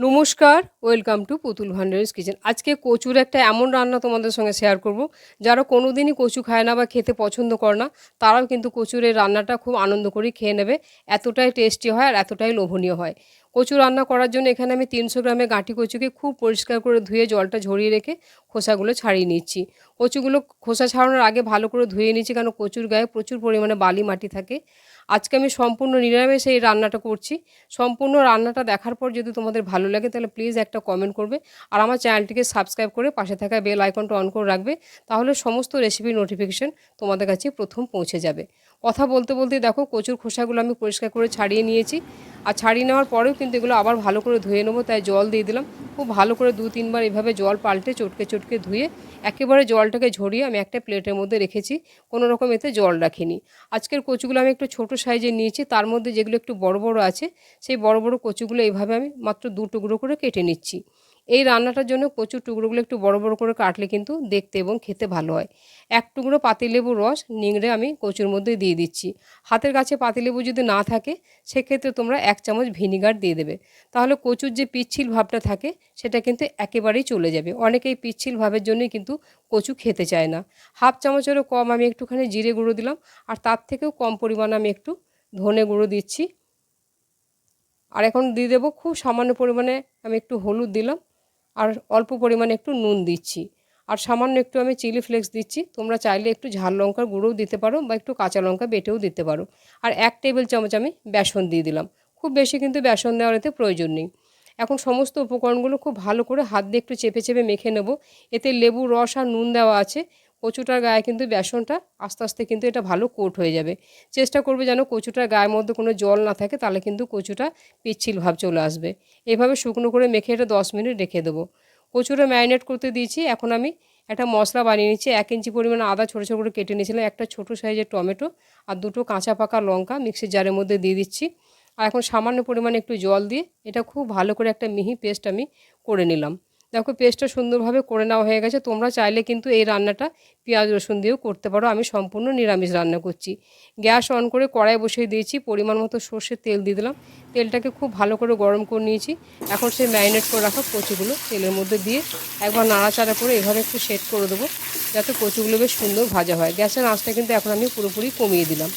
নমস্কার welcome to পুতুল ভান্ডারিস kitchen আজকে কচুর একটা এমন রান্না তোমাদের সঙ্গে শেয়ার করব। যারা কোনো দিনই কচু খায় না বা খেতে পছন্দ করে না, তারাও কিন্তু কচুরের রান্নাটা খুব আনন্দ করে খেয়ে নেবে। এতটাই টেস্টি হয় আর এতটাই লোভনীয় হয়। কচু রান্না করার জন্য এখানে আমি তিনশো গ্রামে গাঁটি কচুকে খুব পরিষ্কার করে ধুয়ে জলটা ঝরিয়ে রেখে খোসাগুলো ছাড়িয়ে নিচ্ছি। কচুগুলো খোসা ছাড়ানোর আগে ভালো করে ধুয়ে নিচ্ছি কারণ কচুর গায়ে প্রচুর পরিমাণে বালি মাটি থাকে। আজকে আমি সম্পূর্ণ নিরামিষ এই রান্নাটা করছি। সম্পূর্ণ রান্নাটা দেখার পর যদি তোমাদের ভালো লাগে তাহলে প্লিজ একটা কমেন্ট করবে আর আমার চ্যানেলটিকে সাবস্ক্রাইব করে পাশে থাকা বেল আইকনটা অন করে রাখবে তাহলে সমস্ত রেসিপির নোটিফিকেশন তোমাদের কাছে প্রথম পৌঁছে যাবে। কথা বলতে বলতে দেখো কচুর খোসাগুলো আমি পরিষ্কার করে ছাড়িয়ে নিয়েছি। আর ছাড়িয়ে নেওয়ার পরেও কিন্তু এগুলো আবার ভালো করে ধুয়ে নেব, তাই জল দিয়ে দিলাম। খুব ভালো করে দু তিনবার এভাবে জল পাল্টে চটকে চটকে ধুয়ে একেবারে জলটাকে ঝরিয়ে আমি একটা প্লেটের মধ্যে রেখেছি, কোনো রকম এতে জল রাখিনি। আজকের কচুগুলো আমি একটু ছোট সাইজে নিয়েছি, তার মধ্যে যেগুলো একটু বড় বড় আছে, সেই বড় বড় কচুগুলো এইভাবে আমি মাত্র দু টুকরো করে কেটে নিচ্ছি। এই রান্নাটার জন্য কচুর টুকরোগুলো একটু বড় বড় করে কাটলে কিন্তু দেখতে এবং খেতে ভালো হয়। এক টুকরো পাতিলেবুর রস নিংড়ে আমি কচুর মধ্যে দিয়ে দিচ্ছি। হাতের কাছে পাতিলেবু যদি না থাকে, সেক্ষেত্রে তোমরা এক চামচ ভিনিগার দিয়ে দেবে। তাহলে কচুর যে পিচ্ছিল ভাবটা থাকে, সেটা কিন্তু একেবারেই চলে যাবে। অনেকেই পিচ্ছিল ভাবের জন্যই কিন্তু কচু খেতে চায় না। হাফ চামচেরও কম আমি একটুখানি জিরে গুঁড়ো দিলাম, আর তার থেকেও কম পরিমাণে আমি একটু ধনে গুঁড়ো দিচ্ছি। আর এখন দিয়ে দেবো খুব সামান্য পরিমাণে আমি একটু হলুদ দিলাম। আর অল্প পরিমাণে একটু নুন দিচ্ছি। আর সামান্য একটু আমি চিলি ফ্লেক্স দিচ্ছি। তোমরা চাইলে একটু ঝাল লঙ্কার গুঁড়োও দিতে পারো বা একটু কাঁচা লঙ্কা বেটেও দিতে পারো। আর এক টেবিল চামচ আমি বেসন দিয়ে দিলাম। খুব বেশি কিন্তু বেসন দেওয়ার এতে প্রয়োজন নেই। এখন সমস্ত উপকরণগুলো খুব ভালো করে হাত দিয়ে একটু চেপে চেপে মেখে নেব। এতে লেবু, রস আর নুন দেওয়া আছে। কচুটার গায়ে কিন্তু বেসনটা আস্তে আস্তে কিন্তু এটা ভালো কোট হয়ে যাবে। চেষ্টা করবে যেন কচুটার গায়ের মধ্যে কোনো জল না থাকে, তাহলে কিন্তু কচুটা পিচ্ছিল ভাব চলে আসবে। এভাবে শুকনো করে মেখে এটা দশ মিনিট রেখে দেবো। কচুটা ম্যারিনেট করতে দিয়েছি, এখন আমি একটা মশলা বানিয়ে নিচ্ছি। এক ইঞ্চি পরিমাণ আদা ছোটো ছোটো করে কেটে নিয়েছিলাম, একটা ছোটো সাইজের টমেটো আর দুটো কাঁচা পাকা লঙ্কা মিক্সির জারের মধ্যে দিয়ে দিচ্ছি। আর এখন সামান্য পরিমাণে একটু জল দিয়ে এটা খুব ভালো করে একটা মিহি পেস্ট আমি করে নিলাম। দেখো পেস্টটা সুন্দরভাবে করে নেওয়া হয়ে গেছে। তোমরা চাইলে কিন্তু এই রান্নাটা পেঁয়াজ, রসুন দিয়েও করতে পারো। আমি সম্পূর্ণ নিরামিষ রান্না করছি। গ্যাস অন করে কড়াই বসিয়ে দিয়েছি। পরিমাণ মতো সর্ষের তেল দিয়ে দিলাম। তেলটাকে খুব ভালো করে গরম করে নিয়েছি। এখন সেই ম্যারিনেট করে রাখা কচুগুলো তেলের মধ্যে দিয়ে একবার নাড়াচাড়া করে এভাবে একটু সেট করে দেবো, যাতে কচুগুলো বেশ সুন্দর ভাজা হয়। গ্যাসের আঁচটা কিন্তু এখন আমি পুরোপুরি কমিয়ে দিলাম।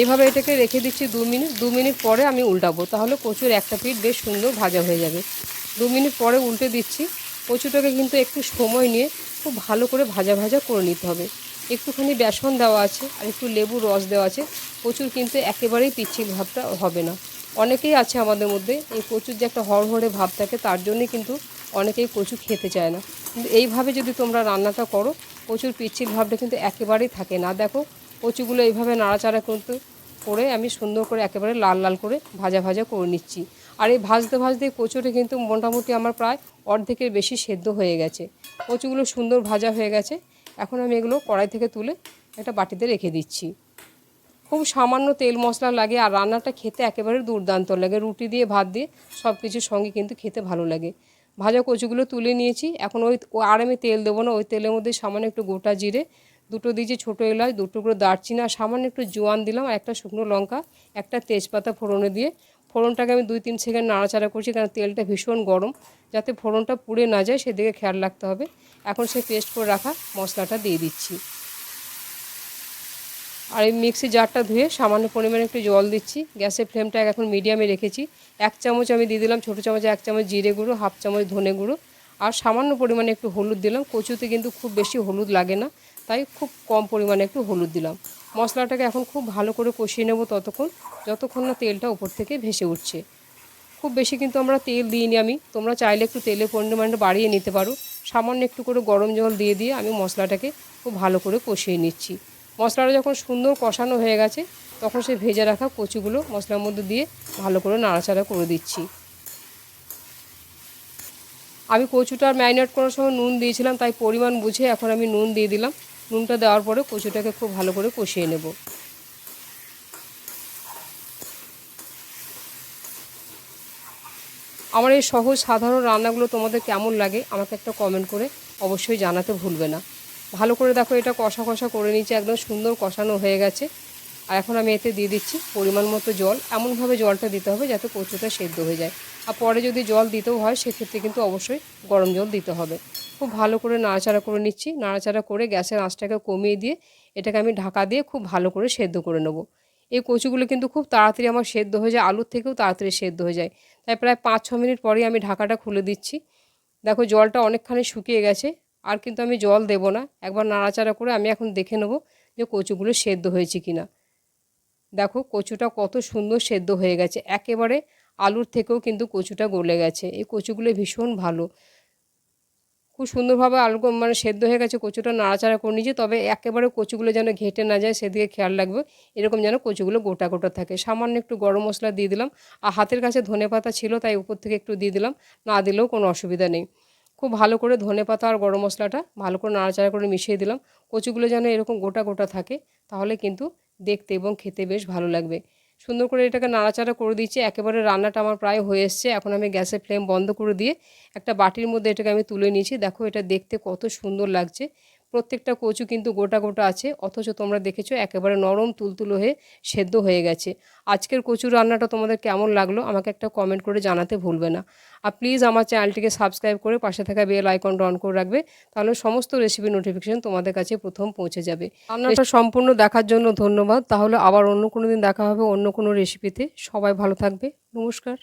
এইভাবে এটাকে রেখে দিচ্ছি দু মিনিট। দু মিনিট পরে আমি উল্টাবো। তাহলে কচুর একটা পিঠ বেশ সুন্দর ভাজা হয়ে যাবে। দু মিনিট পরে উল্টে দিচ্ছি। কচুটাকে কিন্তু একটু সময় নিয়ে খুব ভালো করে ভাজা ভাজা করে নিতে হবে। একটুখানি বেসন দেওয়া আছে আর একটু লেবু রস দেওয়া আছে। কচুর কিন্তু একেবারেই পিচ্ছিল ভাবটা হবে না। অনেকেই আছে আমাদের মধ্যে, এই কচুর যে একটা হড়হড়ে ভাব থাকে, তার জন্যই কিন্তু অনেকেই কচু খেতে চায় না। কিন্তু এইভাবে যদি তোমরা রান্নাটা করো, কচুর পিচ্ছিল ভাবটা কিন্তু একেবারেই থাকে না। দেখো, কচুগুলো এইভাবে নাড়াচাড়া করতে, করে আমি সুন্দর করে একেবারে লাল লাল করে ভাজা ভাজা করে নিচ্ছি। আর এই ভাজতে ভাজতে কচুটা কিন্তু মোটামুটি আমার প্রায় অর্ধেকের বেশি সেদ্ধ হয়ে গেছে। কচুগুলো সুন্দর ভাজা হয়ে গেছে। এখন আমি এগুলো কড়াই থেকে তুলে একটা বাটিতে রেখে দিচ্ছি। খুব সামান্য তেল মশলা লাগে আর রান্নাটা খেতে একেবারে দুর্দান্ত লাগে। রুটি দিয়ে, ভাত দিয়ে সব কিছুর সঙ্গে কিন্তু খেতে ভালো লাগে। ভাজা কচুগুলো তুলে নিয়েছি। এখন ওই আর আমি তেল দেবো না। ওই তেলের মধ্যে সামান্য একটু গোটা জিরে, দুটো দিয়েছি ছোটো এলাচ দুটো করে দারচিনি আর সামান্য একটু জোয়ান দিলাম আর একটা শুকনো লঙ্কা, একটা তেজপাতা ফোড়নে দিয়ে ফোড়নটাকে আমি দুই তিন সেকেন্ড নাড়াচাড়া করছি কারণ তেলটা ভীষণ গরম, যাতে ফোড়নটা পুড়ে না যায়, সেদিকে খেয়াল রাখতে হবে। এখন সেই পেস্ট করে রাখা মশলাটা দিয়ে দিচ্ছি। আর এই মিক্সি জারটা ধুয়ে সামান্য পরিমাণে একটু জল দিচ্ছি। গ্যাসের ফ্লেমটা এখন মিডিয়ামে রেখেছি। এক চামচ আমি দিয়ে দিলাম ছোটো চামচে এক চামচ জিরে গুঁড়ো, হাফ চামচ ধনে গুঁড়ো। আর সামান্য পরিমাণে একটু হলুদ দিলাম। কচুতে কিন্তু খুব বেশি হলুদ লাগে না, তাই খুব কম পরিমাণে একটু হলুদ দিলাম। মশলাটাকে এখন খুব ভালো করে কষিয়ে নেব ততক্ষণ, যতক্ষণ না তেলটা উপর থেকে ভেসে উঠছে। খুব বেশি কিন্তু আমরা তেল দিইনি আমি, তোমরা চাইলে একটু তেলের পরিমাণটা বাড়িয়ে নিতে পারো। সামান্য একটু করে গরম জল দিয়ে দিয়ে আমি মশলাটাকে খুব ভালো করে কষিয়ে নিচ্ছি। মশলাটা যখন সুন্দর কষানো হয়ে গেছে, তখন সে ভেজে রাখা কচুগুলো মশলার মধ্যে দিয়ে ভালো করে নাড়াচাড়া করে দিচ্ছি। আমি কচুটার ম্যারিনেট করার সময় নুন দিয়েছিলাম, তাই পরিমাণ বুঝে এখন আমি নুন দিয়ে দিলাম। নুনটা দেওয়ার পরে কচুটাকে খুব ভালো করে কষিয়ে নেব। আমার এই সহজ সাধারণ রান্নাগুলো তোমাদের কেমন লাগে আমাকে একটা কমেন্ট করে অবশ্যই জানাতে ভুলবে না। ভালো করে দেখো এটা কষা কষা করে নিচ্ছে একদম সুন্দর কষানো হয়ে গেছে। আর এখন আমি এতে দিয়ে দিচ্ছি পরিমাণ মতো জল। এমনভাবে জলটা দিতে হবে যাতে কচুটা সেদ্ধ হয়ে যায়। আর পরে যদি জল দিতেও হয়, সেক্ষেত্রে কিন্তু অবশ্যই গরম জল দিতে হবে। খুব ভালো করে নাড়াচাড়া করে নিচ্ছি। নাড়াচাড়া করে গ্যাসের আঁচটাকে কমিয়ে দিয়ে এটাকে আমি ঢাকা দিয়ে খুব ভালো করে সেদ্ধ করে নেব। এই কচুগুলো কিন্তু খুব তাড়াতাড়ি আমার সেদ্ধ হয়ে যায়, আলুর থেকেও তাড়াতাড়ি সেদ্ধ হয়ে যায়। তাই প্রায় পাঁচ ছ মিনিট পরেই আমি ঢাকাটা খুলে দিচ্ছি। দেখো জলটা অনেকখানি শুকিয়ে গেছে, আর কিন্তু আমি জল দেব না। একবার নাড়াচাড়া করে আমি এখন দেখে নেব যে কচুগুলো সেদ্ধ হয়েছে কি না দেখো কচুটা কত সুন্দর সেদ্ধ হয়ে গেছে। একেবারে আলুর থেকেও কিন্তু কচুটা গলে গেছে। এই কচুগুলো ভীষণ ভালো। খুব সুন্দরভাবে আলু মানে সেদ্ধ হয়ে গেছে, কচুটা নাড়াচাড়া করে নিয়েছি, তবে একেবারে কচুগুলো যেন ঘেটে না যায়, সেদিকে খেয়াল রাখবে। এরকম যেন কচুগুলো গোটা গোটা থাকে। সামান্য একটু গরম মশলা দিয়ে দিলাম। আর হাতের কাছে ধনে পাতা ছিল, তাই উপর থেকে একটু দিয়ে দিলাম। না দিলেও কোনো অসুবিধা নেই। খুব ভালো করে ধনে পাতা আর গরম মশলাটা ভালো করে নাড়াচাড়া করে মিশিয়ে দিলাম। কচুগুলো যেন এরকম গোটা গোটা থাকে, তাহলে কিন্তু দেখতে এবং খেতে বেশ ভালো লাগবে। সুন্দর করে এটাকে নাড়াচাড়া করে দিচ্ছি। একেবারে রান্নাটা আমার প্রায় হয়ে এসছে। এখন আমি গ্যাসের ফ্লেম বন্ধ করে দিয়ে একটা বাটির মধ্যে এটাকে আমি তুলে নিয়েছি। দেখো এটা দেখতে কত সুন্দর লাগছে। প্রত্যেকটা কচু কিন্তু গোটা গোটা আছে, অথচ তোমরা দেখেছ একেবারে নরম তুলতুলো হয়ে সেদ্ধ হয়ে গেছে। আজকের কচুর রান্নাটা তোমাদের কেমন লাগল আমাকে একটা কমেন্ট করে জানাতে ভুলবে না। আর প্লিজ আমার চ্যানেলটিকে সাবস্ক্রাইব করে পাশে থাকা বেল আইকনটা অন করে রাখবে, তাহলে সমস্ত রেসিপি নোটিফিকেশন তোমাদের কাছে প্রথম পৌঁছে যাবে। রান্নাটা সম্পূর্ণ দেখার জন্য ধন্যবাদ, তাহলে আবার অন্য কোনো দিন দেখা হবে অন্য কোনো রেসিপিতে সবাই ভালো থাকবে, নমস্কার।